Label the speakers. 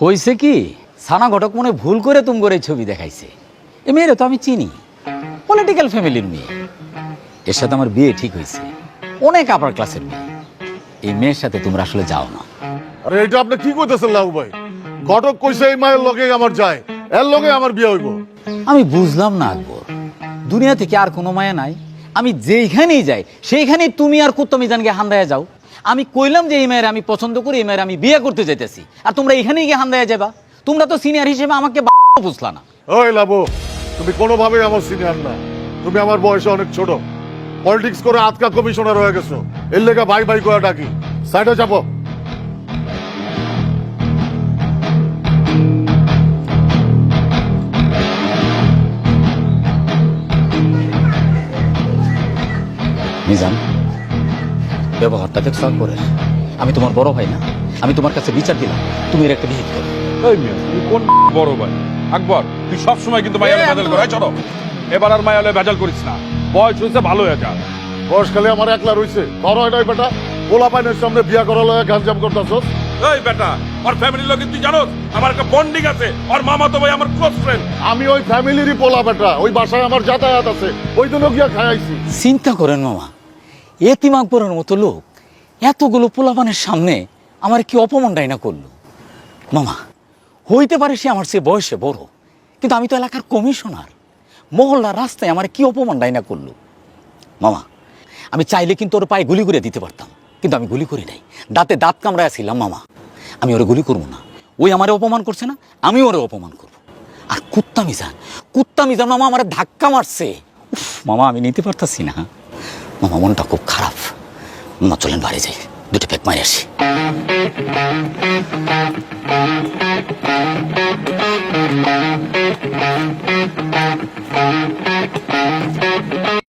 Speaker 1: হয়েছে কি? সানা ঘটক মনে ভুল করে তুম করে ছবি দেখাইছে। এ মেয়েরে তো আমি চিনি। পলিটিক্যাল ফ্যামিলির মেয়ে। এর সাথে আমার বিয়ে ঠিক হয়েছে অনেক আপার ক্লাসের মেয়ে। এই মেয়ের সাথে তোমরা আসলে যাও না।
Speaker 2: আরে এটা আপনি কি কইতেছেন লাউ ভাই? ঘটক কইছে এই মায়ের লগে আমার যায়। এর লগে আমার বিয়ে হইব।
Speaker 1: আমি বুঝলাম না আকবর। দুনিয়া থেকে আর কোনো মায়া নাই। আমি যেইখানেই যাই সেইখানেই তুমি আর কুত্তমি জানকে হান্দায় যাও। আমি কইলাম যে এই মেয়ের আমি পছন্দ করি এই মেয়ের আমি বিয়ে করতে যাইতেছি। আর তোমরা এখানেই গিয়ে হান্দায় যাবা তোমরা তো সিনিয়র হিসেবে আমাকে বুঝলা না।
Speaker 2: ওই লাবু তুমি কোনোভাবেই আমার সিনিয়র না। তুমি আমার বয়সে অনেক ছোট। পলিটিক্স করে আজকা কমিশনার হয়ে গেছো। এর লেগে ভাই ভাই করে ডাকি। সাইডে চাপো।
Speaker 1: মিজান ব্যবহারটা দেখছ করে। আমি তোমার বড় ভাই না। আমি তোমার কাছে বিচার দিলাম। তুমি এর একটা বিহিত করো।
Speaker 3: এই মিয়া তুই কোন বড় ভাই? আকবর তুই সব সময় কিন্তু মায়ালে ভেজাল করে চলো। এবার আর মায়ালে ভেজাল করিস না। বয়স হয়েছে ভালো হয়ে যা।
Speaker 2: বয়স খালি আমার একলা রইছে। বড় হয় নাই বেটা। পোলা পাইনের সামনে বিয়া করা লয়ে গাঞ্জাম করতেছস।
Speaker 3: এই বেটা ওর ফ্যামিলির লোক তুই জানোস আমার একটা বন্ডিং আছে। ওর মামা তো ভাই আমার ক্লোজ ফ্রেন্ড
Speaker 2: আমি ওই ফ্যামিলিরই পোলা বেটা। ওই বাসায় আমার যাতায়াত আছে। ওই জন্য গিয়া খাইছি
Speaker 1: চিন্তা করেন মামা। এতিম আকবরের মতো লোক। এতগুলো পোলাপানের সামনে আমার কি অপমানটাই না করল? মামা হইতে পারে সে আমার সে বয়সে বড় কিন্তু আমি তো এলাকার কমিশনার। মহল্লার রাস্তায় আমার কি অপমানটাই না করল? মামা আমি চাইলে কিন্তু ওর পায়ে গুলি করে দিতে পারতাম কিন্তু আমি গুলি করি নাই। দাঁতে দাঁত কামড়ায় ছিলাম মামা। আমি ওরে গুলি করব না। ওই আমারে অপমান করছে না আমি ওরে অপমান করব। আর কুত্তা মিজান কুত্তা মিজান মামা আমার ধাক্কা মারছে। উফ, মামা আমি নিতে পারতাছি না। মামা মনটা খুব খারাপ। মামা চলেন বাড়ি যাই। দুটো পেক মারি আসি।